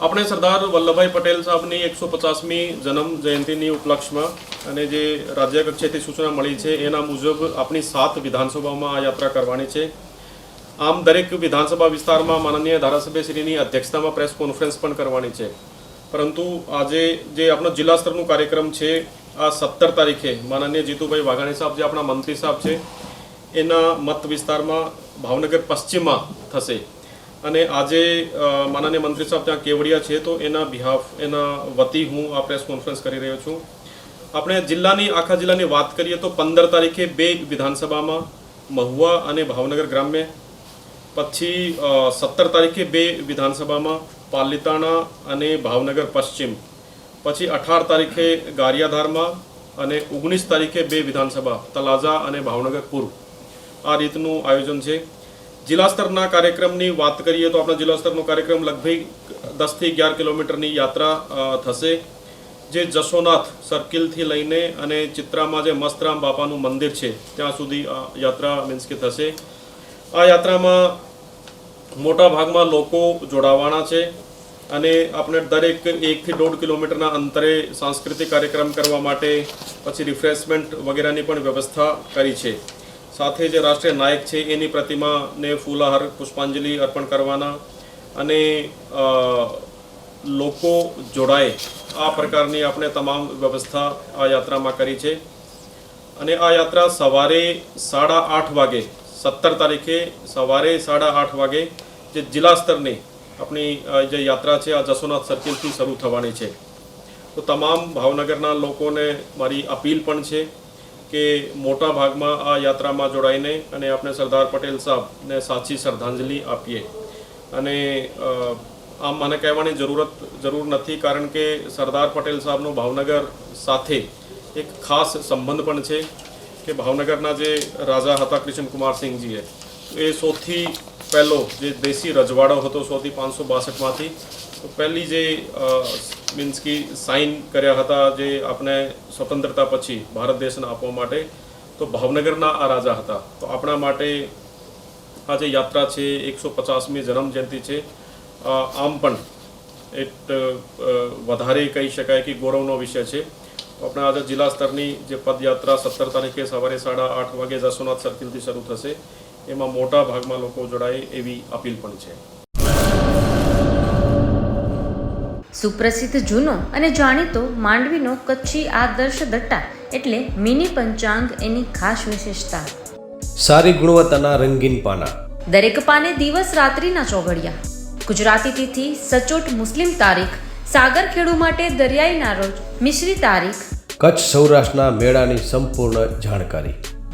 આપણે સરદાર વલ્લભભાઈ પટેલ સાહેબની એકસો પચાસમી જન્મ જયંતિની ઉપલક્ષમાં અને જે રાજ્ય કક્ષાએથી સૂચના મળી છે, એના મુજબ આપણી સાત વિધાનસભામાં આ યાત્રા કરવાની છે. આમ દરેક વિધાનસભા વિસ્તારમાં માનનીય ધારાસભ્યશ્રીની અધ્યક્ષતામાં પ્રેસ કોન્ફરન્સ પણ કરવાની છે. પરંતુ આજે જે આપણો જિલ્લા સ્તરનો કાર્યક્રમ છે, આ સત્તર તારીખે માનનીય જીતુભાઈ વાઘાણી સાહેબ જે આપણા મંત્રી સાહેબ છે, એના મત વિસ્તારમાં ભાવનગર પશ્ચિમમાં થશે. અને આજે માનનીય મંત્રી સાહેબ ત્યાં કેવડિયા છે, તો એના બિહાફ એના વતી હું આ પ્રેસ કોન્ફરન્સ કરી રહ્યો છું. આપણે જિલ્લાની, આખા જિલ્લાની વાત કરીએ તો પંદર તારીખે બે વિધાનસભામાં મહુવા અને ભાવનગર ગ્રામ્ય. પછી સત્તર તારીખે બે વિધાનસભામાં પાલિતાણા અને ભાવનગર પશ્ચિમ. પછી અઢાર તારીખે ગારિયાધારમાં અને ઓગણીસ તારીખે બે વિધાનસભા તલાજા અને ભાવનગર પૂર્વ. આ રીતનું આયોજન છે. જિલ્લા સ્તરના કાર્યક્રમની વાત કરીએ તો આપણા જિલ્લા સ્તરનો કાર્યક્રમ લગભગ દસથી અગિયાર કિલોમીટરની યાત્રા થશે. જે જશોનાથ સર્કિલથી લઈને અને ચિત્રામાં જે મસ્તરામ બાપાનું મંદિર છે, ત્યાં સુધી યાત્રા મીન્સ કે થશે. આ યાત્રામાં મોટા ભાગમાં લોકો જોડાવાના છે અને આપણે દરેક એકથી દોઢ કિલોમીટરના અંતરે સાંસ્કૃતિક કાર્યક્રમ કરવા માટે પછી રિફ્રેશમેન્ટ વગેરેની પણ વ્યવસ્થા કરી છે. સાથે જે રાષ્ટ્રીય નાયક છે, એની પ્રતિમાને ફૂલહાર પુષ્પાંજલિ અર્પણ કરવાના અને લોકો જોડાય. આ પ્રકારની આપણે તમામ વ્યવસ્થા આ યાત્રામાં કરી છે. અને આ યાત્રા સવારે સાડા આઠ વાગે, સત્તર તારીખે સવારે સાડા આઠ વાગે જે જિલ્લા સ્તરની આપણી જે યાત્રા છે, આ જસોનાથ સર્કિલથી શરૂ થવાની છે. તો તમામ ભાવનગરના લોકોને મારી અપીલ પણ છે. કે મોટા ભાગમાં આ યાત્રામાં જોડાઈને અને આપણે સરદાર પટેલ સાહેબને સાચી શ્રદ્ધાંજલિ આપીએ. અને આમ મને કહેવાની જરૂરત, જરૂર નથી કારણ કે સરદાર પટેલ સાહેબનો ભાવનગર સાથે એક ખાસ સંબંધ પણ છે કે ભાવનગરના જે રાજા હતા કૃષ્ણકુમાર સિંહજીએ, એ સૌથી પહેલો જે દેશી રજવાડો હતો સોથી પાંચસો બાસઠમાંથી, તો પહેલી જે મીન્સ કે સાઇન કર્યા હતા જે આપણે સ્વતંત્રતા પછી ભારત દેશને આપવા માટે, તો ભાવનગરના આ રાજા હતા. તો આપણા માટે આ જે યાત્રા છે, એકસો પચાસમી જન્મજયંતિ છે આમ પણ એક વધારે કહી શકાય કે ગૌરવનો વિષય છે. આપણે આજે જિલ્લા સ્તરની જે પદયાત્રા સત્તર તારીખે સવારે સાડા આઠ વાગે જસોનાથ સર્કિલથી શરૂ થશે. એમાં મોટા ભાગમાં લોકો જોડાય એવી અપીલ પણ છે. સુપ્રસિદ્ધ જૂનો અને જાણીતો માંડવીનો કચ્છી આદર્શ દટ્ટા એટલે મિની પંચાંગ એની ખાસ વિશેષતા. સારી ગુણવત્તાના રંગીન પાના. દરેક પાને દિવસ રાત્રિના ચોઘડિયા. ગુજરાતી તિથિ સચોટ મુસ્લિમ તારીખ સાગર ખેડુ માટે દરિયાઈના રોજ મિશ્રી તારીખ. કચ્છ સૌરાષ્ટ્રના મેળાની સંપૂર્ણ જાણકારી.